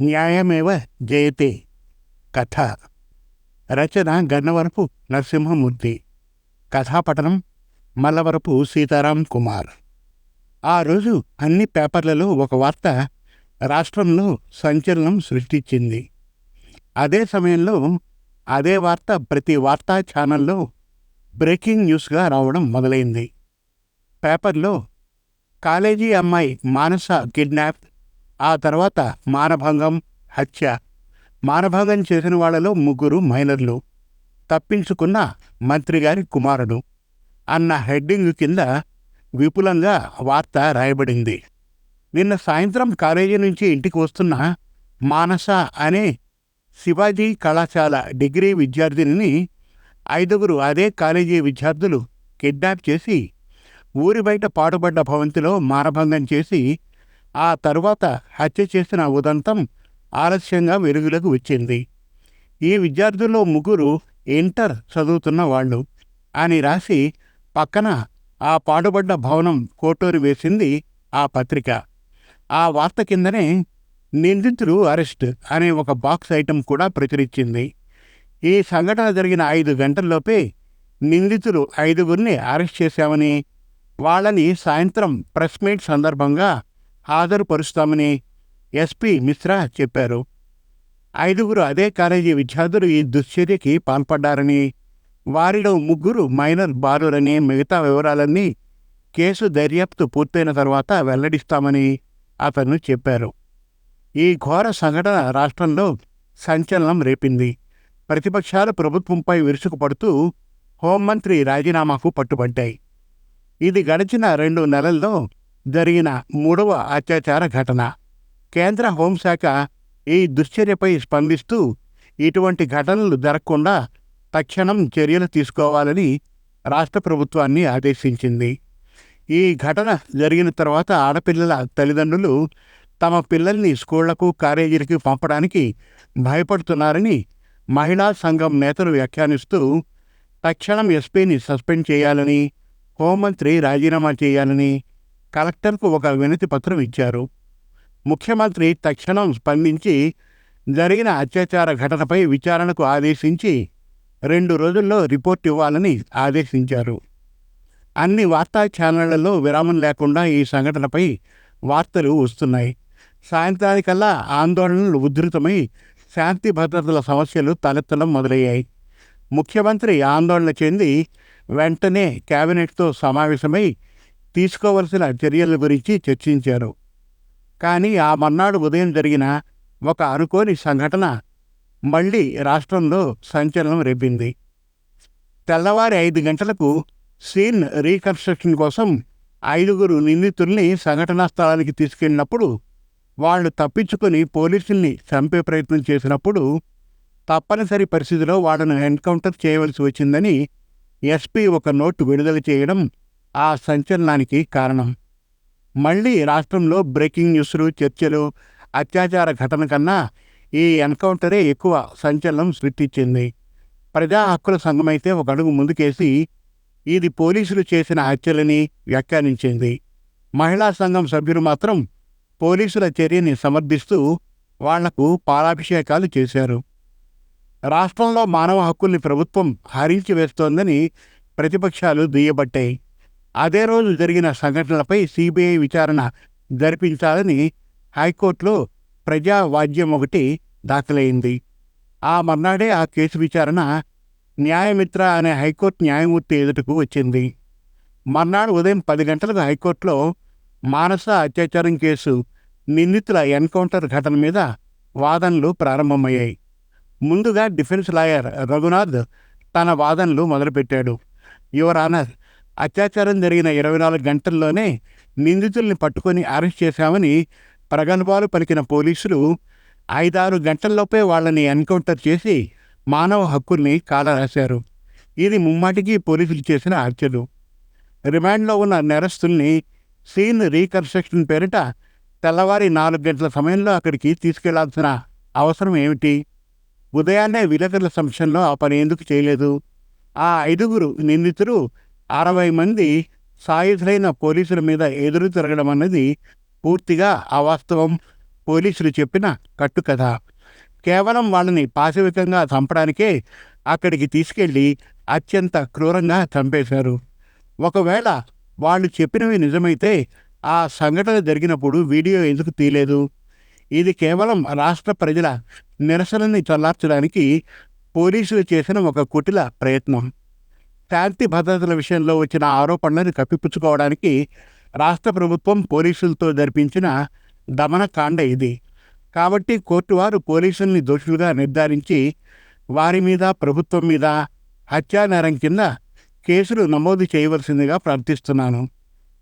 న్యాయమేవ జయతే. కథ. రచన గన్నవరపు నరసింహమూర్తి. కథాపఠనం మల్లవరపు సీతారాం కుమార్. ఆ రోజు అన్ని పేపర్లలో ఒక వార్త రాష్ట్రంలో సంచలనం సృష్టించింది. అదే సమయంలో అదే వార్త ప్రతి వార్తా ఛానల్లో బ్రేకింగ్ న్యూస్గా రావడం మొదలైంది. పేపర్లో కాలేజీ అమ్మాయి మానస కిడ్నాప్ ఆ తర్వాత మానభంగం హత్య. మానభంగం చేసిన వాళ్ళలో ముగ్గురు మైనర్లు. తప్పించుకున్న మంత్రిగారి కుమారుడు. అన్న హెడ్డింగ్ కింద విపులంగా వార్త రాయబడింది. నిన్న సాయంత్రం కాలేజీ నుంచి ఇంటికి వస్తున్న మానస అనే శివాజీ కళాశాల డిగ్రీ విద్యార్థినిని ఐదుగురు అదే కాలేజీ విద్యార్థులు కిడ్నాప్ చేసి ఊరి బయట పాటుపడ్డ భవంతిలో మానభంగం చేసి ఆ తరువాత హత్య చేసిన ఉదంతం ఆలస్యంగా వెలుగులోకి వచ్చింది. ఈ విద్యార్థుల్లో ముగ్గురు ఇంటర్ చదువుతున్న వాళ్ళు అని రాసి పక్కన ఆ పాడుబడ్డ భవనం కోటూరి వేసింది ఆ పత్రిక. ఆ వార్త కిందనే నిందితులు అరెస్ట్ అనే ఒక బాక్స్ ఐటెం కూడా ప్రచురించింది. ఈ సంఘటన జరిగిన ఐదు గంటల్లోపే నిందితులు ఐదుగురిని అరెస్ట్ చేశామని వాళ్ళని సాయంత్రం ప్రెస్ మీట్ సందర్భంగా హాజరుపరుస్తామని ఎస్పీ మిశ్రా చెప్పారు. ఐదుగురు అదే కాలేజీ విద్యార్థులు ఈ దుశ్చర్యకి పాల్పడ్డారని వారిలో ముగ్గురు మైనర్ బారులని మిగతా వివరాలన్నీ కేసు దర్యాప్తు పూర్తయిన తర్వాత వెల్లడిస్తామని అతను చెప్పారు. ఈ ఘోర సంఘటన రాష్ట్రంలో సంచలనం రేపింది. ప్రతిపక్షాలు ప్రభుత్వంపై విరుచుకుపడుతూ హోంమంత్రి రాజీనామాకు పట్టుబడ్డాయి. ఇది గడిచిన రెండు నెలల్లో జరిగిన మూడవ అత్యాచార ఘటన. కేంద్ర హోంశాఖ ఈ దుశ్చర్యపై స్పందిస్తూ ఇటువంటి ఘటనలు జరగకుండా తక్షణం చర్యలు తీసుకోవాలని రాష్ట్ర ప్రభుత్వాన్ని ఆదేశించింది. ఈ ఘటన జరిగిన తర్వాత ఆడపిల్లల తల్లిదండ్రులు తమ పిల్లల్ని స్కూళ్ళకు కాలేజీలకి పంపడానికి భయపడుతున్నారని మహిళా సంఘం నేతలు వ్యాఖ్యానిస్తూ తక్షణం ఎస్పీని సస్పెండ్ చేయాలని హోంమంత్రి రాజీనామా చేయాలని కలెక్టర్కు ఒక వినతి పత్రం ఇచ్చారు. ముఖ్యమంత్రి తక్షణం స్పందించి జరిగిన అత్యాచార ఘటనపై విచారణకు ఆదేశించి రెండు రోజుల్లో రిపోర్ట్ ఇవ్వాలని ఆదేశించారు. అన్ని వార్తా ఛానళ్ళలో విరామం లేకుండా ఈ సంఘటనపై వార్తలు వస్తున్నాయి. సాయంత్రానికల్లా ఆందోళనలు ఉధృతమై శాంతి భద్రతల సమస్యలు తలెత్తడం మొదలయ్యాయి. ముఖ్యమంత్రి ఆందోళన చెంది వెంటనే కేబినెట్తో సమావేశమై తీసుకోవలసిన చర్యల గురించి చర్చించారు. కానీ ఆ మర్నాడు ఉదయం జరిగిన ఒక అనుకోని సంఘటన మళ్ళీ రాష్ట్రంలో సంచలనం రేపింది. తెల్లవారి ఐదు గంటలకు సీన్ రీకన్స్ట్రక్షన్ కోసం ఐదుగురు నిందితుల్ని సంఘటనా స్థలానికి తీసుకెళ్ళినప్పుడు వాళ్ళు తప్పించుకొని పోలీసుల్ని చంపే ప్రయత్నం చేసినప్పుడు తప్పనిసరి పరిస్థితిలో వాళ్ళను ఎన్కౌంటర్ చేయవలసి వచ్చిందని ఎస్పీ ఒక నోటు విడుదల చేయడం ఆ సంచలనానికి కారణం. మళ్ళీ రాష్ట్రంలో బ్రేకింగ్ న్యూస్లు చర్చలు అత్యాచార ఘటన కన్నా ఈ ఎన్కౌంటరే ఎక్కువ సంచలనం సృష్టించింది. ప్రజా హక్కుల సంఘమైతే ఒక అడుగు ముందుకేసి ఇది పోలీసులు చేసిన హత్యలని వ్యాఖ్యానించింది. మహిళా సంఘం సభ్యులు మాత్రం పోలీసుల చర్యని సమర్థిస్తూ వాళ్ళకు పాలాభిషేకాలు చేశారు. రాష్ట్రంలో మానవ హక్కుల్ని ప్రభుత్వం హరించి వేస్తోందని ప్రతిపక్షాలు దుయ్యబట్టాయి. అదే రోజు జరిగిన సంఘటనలపై సిబిఐ విచారణ జరిపించాలని హైకోర్టులో ప్రజా వాద్యం ఒకటి దాఖలైంది. ఆ మర్నాడే ఆ కేసు విచారణ న్యాయమిత్ర అనే హైకోర్టు న్యాయమూర్తి ఎదుటకు వచ్చింది. మర్నాడు ఉదయం పది గంటలకు హైకోర్టులో మానస అత్యాచారం కేసు నిందితుల ఎన్కౌంటర్ ఘటన మీద వాదనలు ప్రారంభమయ్యాయి. ముందుగా డిఫెన్స్ లాయర్ రఘునాథ్ తన వాదనలు మొదలుపెట్టాడు. యువర్ ఆనర్ అత్యాచారం జరిగిన ఇరవై నాలుగు గంటల్లోనే నిందితుల్ని పట్టుకొని అరెస్ట్ చేశామని ప్రగల్భాలు పలికిన పోలీసులు ఐదారు గంటల్లోపే వాళ్ళని ఎన్కౌంటర్ చేసి మానవ హక్కుల్ని కాలరాశారు. ఇది ముమ్మాటికి పోలీసులు చేసిన హత్యలు. రిమాండ్లో ఉన్న నేరస్తుల్ని సీన్ రీకన్స్ట్రక్షన్ పేరిట తెల్లవారి నాలుగు గంటల సమయంలో అక్కడికి తీసుకెళ్ళాల్సిన అవసరం ఏమిటి? ఉదయాన్నే విలేకరుల సమక్షంలో ఆ పని ఎందుకు చేయలేదు? ఆ ఐదుగురు నిందితులు అరవై మంది సాయుధులైన పోలీసుల మీద ఎదురు తిరగడం అన్నది పూర్తిగా అవాస్తవం. పోలీసులు చెప్పిన కట్టుకథ. కేవలం వాళ్ళని పాశవికంగా చంపడానికే అక్కడికి తీసుకెళ్ళి అత్యంత క్రూరంగా చంపేశారు. ఒకవేళ వాళ్ళు చెప్పినవి నిజమైతే ఆ సంఘటన జరిగినప్పుడు వీడియో ఎందుకు తీయలేదు? ఇది కేవలం రాష్ట్ర ప్రజల నిరసనని చల్లార్చడానికి పోలీసులు చేసిన ఒక కుటిల ప్రయత్నం. శాంతి భద్రతల విషయంలో వచ్చిన ఆరోపణలను కప్పిపుచ్చుకోవడానికి రాష్ట్ర ప్రభుత్వం పోలీసులతో జరిపించిన దమనకాండ ఇది. కాబట్టి కోర్టు వారు పోలీసుల్ని దోషులుగా నిర్ధారించి వారి మీద ప్రభుత్వం మీద హత్యానేరం కింద కేసులు నమోదు చేయవలసిందిగా ప్రార్థిస్తున్నాను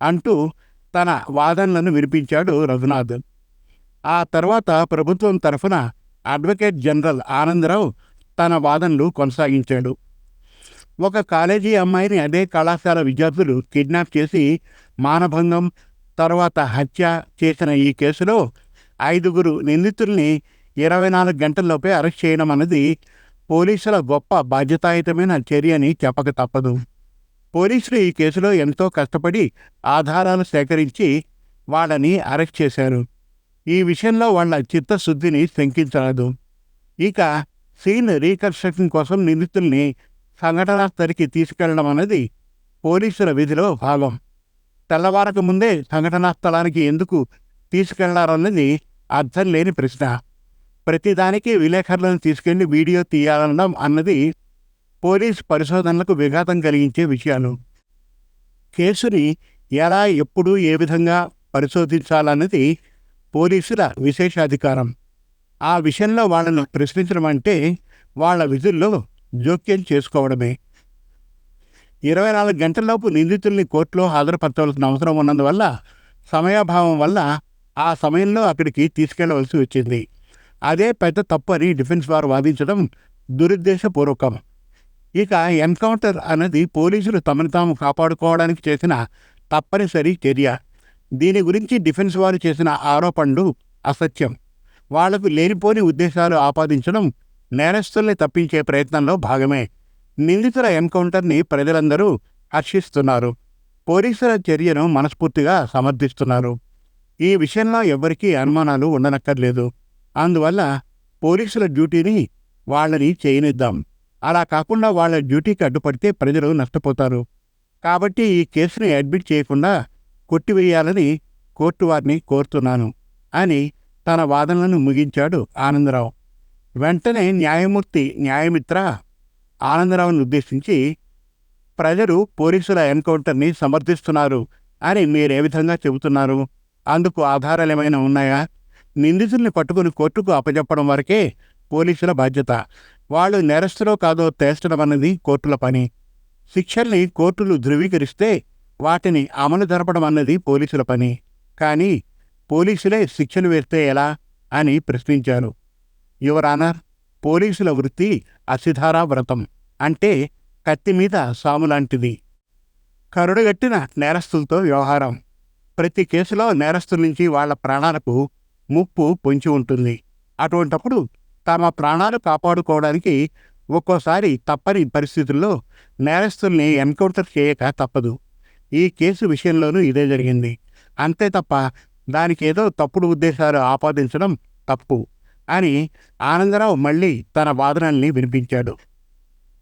అంటూ తన వాదనలను వినిపించాడు రఘునాథ్. ఆ తర్వాత ప్రభుత్వం తరఫున అడ్వకేట్ జనరల్ ఆనందరావు తన వాదనలు కొనసాగించాడు. ఒక కాలేజీ అమ్మాయిని అదే కళాశాల విద్యార్థులు కిడ్నాప్ చేసి మానభంగం తర్వాత హత్య చేసిన ఈ కేసులో ఐదుగురు నిందితుల్ని ఇరవై నాలుగు గంటల్లోపే అరెస్ట్ చేయడం అన్నది పోలీసుల గొప్ప బాధ్యతాయుతమైన చర్య అని చెప్పక తప్పదు. పోలీసులు ఈ కేసులో ఎంతో కష్టపడి ఆధారాలు సేకరించి వాళ్ళని అరెస్ట్ చేశారు. ఈ విషయంలో వాళ్ళ చిత్తశుద్ధిని శంకించరాదు. ఇక సీన్ రీకన్స్ట్రక్షన్ కోసం నిందితుల్ని సంఘటనా స్థలికి తీసుకెళ్ళడం అనేది పోలీసుల విధిలో భాగం. తెల్లవారక ముందే సంఘటనా స్థలానికి ఎందుకు తీసుకెళ్ళారన్నది అర్థం లేని ప్రశ్న. ప్రతిదానికి విలేకరులను తీసుకెళ్ళి వీడియో తీయాలనడం అన్నది పోలీస్ పరిశోధనలకు విఘాతం కలిగించే విషయాలు. కేసుని ఎలా ఎప్పుడు ఏ విధంగా పరిశోధించాలన్నది పోలీసుల విశేషాధికారం. ఆ విషయంలో వాళ్ళను ప్రశ్నించడం అంటే వాళ్ళ విధుల్లో జోక్యం చేసుకోవడమే. ఇరవై నాలుగు గంటలలోపు నిందితుల్ని కోర్టులో హాజరుపరచవలసిన అవసరం ఉన్నందువల్ల సమయాభావం వల్ల ఆ సమయంలో అక్కడికి తీసుకెళ్ళవలసి వచ్చింది. అదే పెద్ద తప్పు అని డిఫెన్స్ వారు వాదించడం దురుద్దేశపూర్వకం. ఇక ఎన్కౌంటర్ అన్నది పోలీసులు తమను తాము కాపాడుకోవడానికి చేసిన తప్పనిసరి చర్య. దీని గురించి డిఫెన్స్ వారు చేసిన ఆరోపణలు అసత్యం. వాళ్ళకు లేనిపోని ఉద్దేశాలు ఆపాదించడం నేరస్తుల్ని తప్పించే ప్రయత్నంలో భాగమే. నిందితుల ఎన్కౌంటర్ని ప్రజలందరూ హర్షిస్తున్నారు. పోలీసుల చర్యను మనస్ఫూర్తిగా సమర్థిస్తున్నారు. ఈ విషయంలో ఎవ్వరికీ అనుమానాలు ఉండనక్కర్లేదు. అందువల్ల పోలీసుల డ్యూటీని వాళ్ళని చేయనిద్దాం. అలా కాకుండా వాళ్ళ డ్యూటీకి అడ్డుపడితే ప్రజలు నష్టపోతారు. కాబట్టి ఈ కేసుని అడ్మిట్ చేయకుండా కొట్టివేయాలని కోర్టు వారిని కోరుతున్నాను అని తన వాదనలను ముగించాడు ఆనందరావు. వెంటనే న్యాయమూర్తి న్యాయమిత్ర ఆనందరావుని ఉద్దేశించి ప్రజలు పోలీసుల ఎన్కౌంటర్ని సమర్థిస్తున్నారు. అని మీరే విధంగా చెబుతున్నారు? అందుకు ఆధారాలు ఏమైనా ఉన్నాయా? నిందితుల్ని పట్టుకుని కోర్టుకు అప్పజెప్పడం వరకే పోలీసుల బాధ్యత. వాళ్ళు నేరస్తులో కాదో తేల్చడం అన్నది కోర్టుల పని. శిక్షల్ని కోర్టులు ధృవీకరిస్తే వాటిని అమలు జరపడం అన్నది పోలీసుల పని. కానీ పోలీసులే శిక్షలు వేస్తే ఎలా? అని ప్రశ్నించారు. యువరానర్ పోలీసుల వృత్తి అసిధారా వ్రతం. అంటే కత్తి మీద సాములాంటిది కరుడుగట్టిన నేరస్తులతో వ్యవహారం. ప్రతి కేసులో నేరస్తుల నుంచి వాళ్ళ ప్రాణాలకు ముప్పు పొంచి ఉంటుంది. అటువంటప్పుడు తమ ప్రాణాలు కాపాడుకోవడానికి ఒక్కోసారి తప్పని పరిస్థితుల్లో నేరస్తుల్ని ఎన్కౌంటర్ చేయక తప్పదు. ఈ కేసు విషయంలోనూ ఇదే జరిగింది. అంతే తప్ప దానికేదో తప్పుడు ఉద్దేశాలు ఆపాదించడం తప్పు. అని ఆనందరావు మళ్ళీ తన వాదనల్ని వినిపించాడు.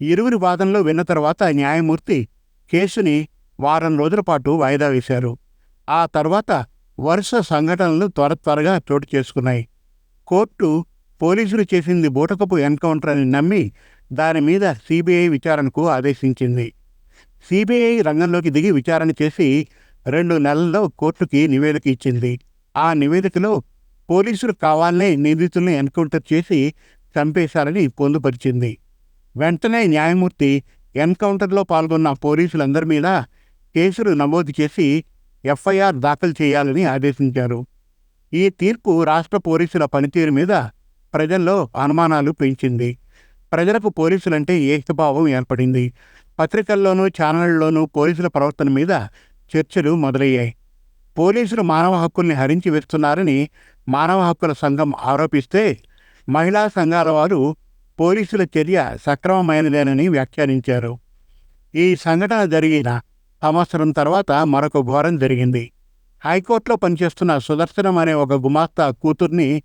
ఇరువురి వాదనలు విన్న తర్వాత న్యాయమూర్తి కేసుని వారం రోజుల పాటు వాయిదా వేశారు. ఆ తర్వాత వరుస సంఘటనలు త్వర త్వరగా చోటు చేసుకున్నాయి. కోర్టు పోలీసులు చేసింది బూటకపు ఎన్కౌంటర్ అని నమ్మి దాని మీద సిబిఐ విచారణకు ఆదేశించింది. సిబిఐ రంగంలోకి దిగి విచారణ చేసి రెండు నెలల్లో కోర్టుకి నివేదిక ఇచ్చింది. ఆ నివేదికలో పోలీసులు కావాలనే నిందితుల్ని ఎన్కౌంటర్ చేసి చంపేశారని పొందుపరిచింది. వెంటనే న్యాయమూర్తి ఎన్కౌంటర్లో పాల్గొన్న పోలీసులందరి మీద కేసులు నమోదు చేసి ఎఫ్ఐఆర్ దాఖలు చేయాలని ఆదేశించారు. ఈ తీర్పు రాష్ట్ర పోలీసుల పనితీరు మీద ప్రజల్లో అనుమానాలు పెంచింది. ప్రజలకు పోలీసులంటే ఏకభావం ఏర్పడింది? పత్రికల్లోనూ ఛానళ్ళలోనూ పోలీసుల ప్రవర్తన మీద చర్చలు మొదలయ్యాయి. పోలీసులు మానవ హక్కుల్ని హరించి వేస్తున్నారని మానవ హక్కుల సంఘం ఆరోపిస్తే మహిళా సంఘాల వారు పోలీసుల చర్య సక్రమమైనదేనని వ్యాఖ్యానించారు. ఈ సంఘటన జరిగిన సంవత్సరం తర్వాత మరొక ఘోరం జరిగింది. హైకోర్టులో పనిచేస్తున్న సుదర్శనం అనే ఒక గుమాస్తా కూతుర్ని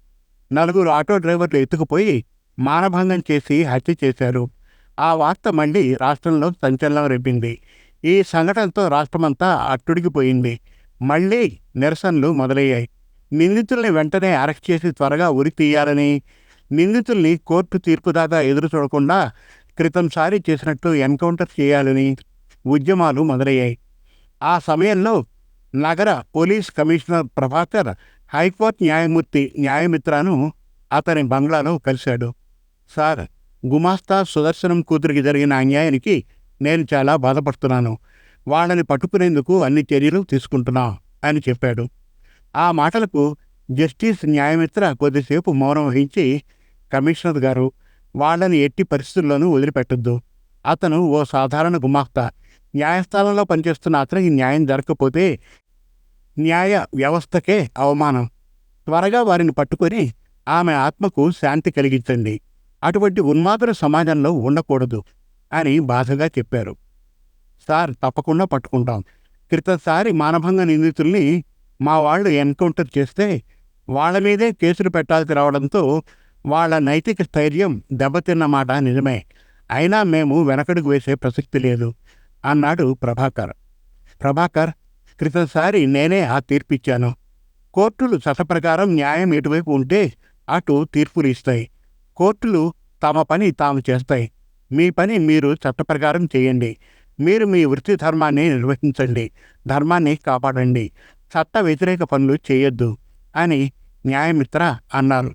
నలుగురు ఆటో డ్రైవర్లు ఎత్తుకుపోయి మానభంగం చేసి హత్య చేశారు. ఆ వార్త మళ్ళీ రాష్ట్రంలో సంచలనం రేపింది. ఈ సంఘటనతో రాష్ట్రమంతా అట్టుడిగిపోయింది. మళ్ళీ నిరసనలు మొదలయ్యాయి. నిందితుల్ని వెంటనే అరెస్ట్ చేసి త్వరగా ఉరి తీయాలని నిందితుల్ని కోర్టు తీర్పు దాకా ఎదురు చూడకుండా క్రితంసారి చేసినట్లు ఎన్కౌంటర్ చేయాలని ఉద్యమాలు మొదలయ్యాయి. ఆ సమయంలో నగర పోలీస్ కమిషనర్ ప్రభాకర్ హైకోర్టు న్యాయమూర్తి న్యాయమిత్రను అతని బంగ్లాలో కలిశాడు. సార్ గుమాస్తా సుదర్శనం కూతురికి జరిగిన అన్యాయానికి నేను చాలా బాధపడుతున్నాను. వాళ్ళని పట్టుకునేందుకు అన్ని చర్యలు తీసుకుంటున్నాం అని చెప్పాడు. ఆ మాటలకు జస్టిస్ న్యాయమిత్ర కొద్దిసేపు మౌనం వహించి కమిషనర్ గారు వాళ్ళని ఎట్టి పరిస్థితుల్లోనూ వదిలిపెట్టొద్దు. అతను ఓ సాధారణ గుమాస్తా. న్యాయస్థానంలో పనిచేస్తున్న అతనికి న్యాయం జరగకపోతే న్యాయ వ్యవస్థకే అవమానం. త్వరగా వారిని పట్టుకొని ఆమె ఆత్మకు శాంతి కలిగించండి. అటువంటి ఉన్మాదుల సమాజంలో ఉండకూడదు అని బాధగా చెప్పారు. సార్ తప్పకుండా పట్టుకుంటాం. క్రితంసారి మానభంగ నిందితుల్ని మా వాళ్ళు ఎన్కౌంటర్ చేస్తే వాళ్ళ మీదే కేసులు పెట్టాల్సి రావడంతో వాళ్ళ నైతిక స్థైర్యం దెబ్బతిన్నమాట నిజమే. అయినా మేము వెనకడుగు వేసే ప్రసక్తి లేదు అన్నాడు ప్రభాకర్. ప్రభాకర్ క్రితంసారి నేనే ఆ తీర్పిచ్చాను. కోర్టులు చట్టప్రకారం న్యాయం ఎటువైపు ఉంటే అటు తీర్పులు ఇస్తాయి. కోర్టులు తమ పని తాము చేస్తాయి. మీ పని మీరు చట్టప్రకారం చేయండి. మీరు మీ వృత్తి ధర్మాన్ని నిర్వహించండి ధర్మాన్ని కాపాడండి చట్ట వ్యతిరేక పనులు చేయొద్దు అని న్యాయమిత్ర అన్నారు.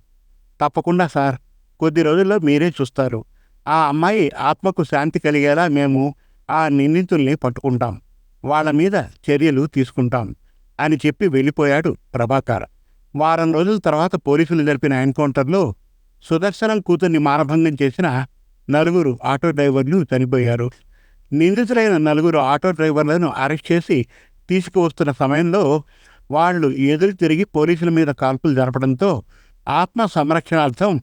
తప్పకుండా సార్ కొద్ది రోజుల్లో మీరే చూస్తారు. ఆ అమ్మాయి ఆత్మకు శాంతి కలిగేలా మేము ఆ నిందితుల్ని పట్టుకుంటాం వాళ్ళ మీద చర్యలు తీసుకుంటాం అని చెప్పి వెళ్ళిపోయాడు ప్రభాకర్. వారం రోజుల తర్వాత పోలీసులు జరిపిన ఎన్కౌంటర్లో సుదర్శనం కూతుర్ని మానభంగం చేసిన నలుగురు ఆటో డ్రైవర్లు చనిపోయారు. నిందితులైన నలుగురు ఆటో డ్రైవర్లను అరెస్ట్ చేసి తీసుకువస్తున్న సమయంలో వాళ్ళు ఎదురు తిరిగి పోలీసుల మీద కాల్పులు జరపడంతో ఆత్మ సంరక్షణార్థం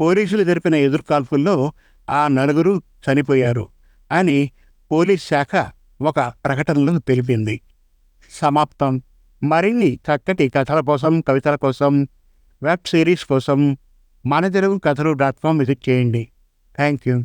పోలీసులు జరిపిన ఎదురు కాల్పుల్లో ఆ నలుగురు చనిపోయారు అని పోలీస్ శాఖ ఒక ప్రకటనలో తెలిపింది. సమాప్తం. మరిన్ని చక్కటి కథల కోసం కవితల కోసం వెబ్ సిరీస్ కోసం మన తెలుగు కథలు డాట్ కామ్ విజిట్ చేయండి. Thank you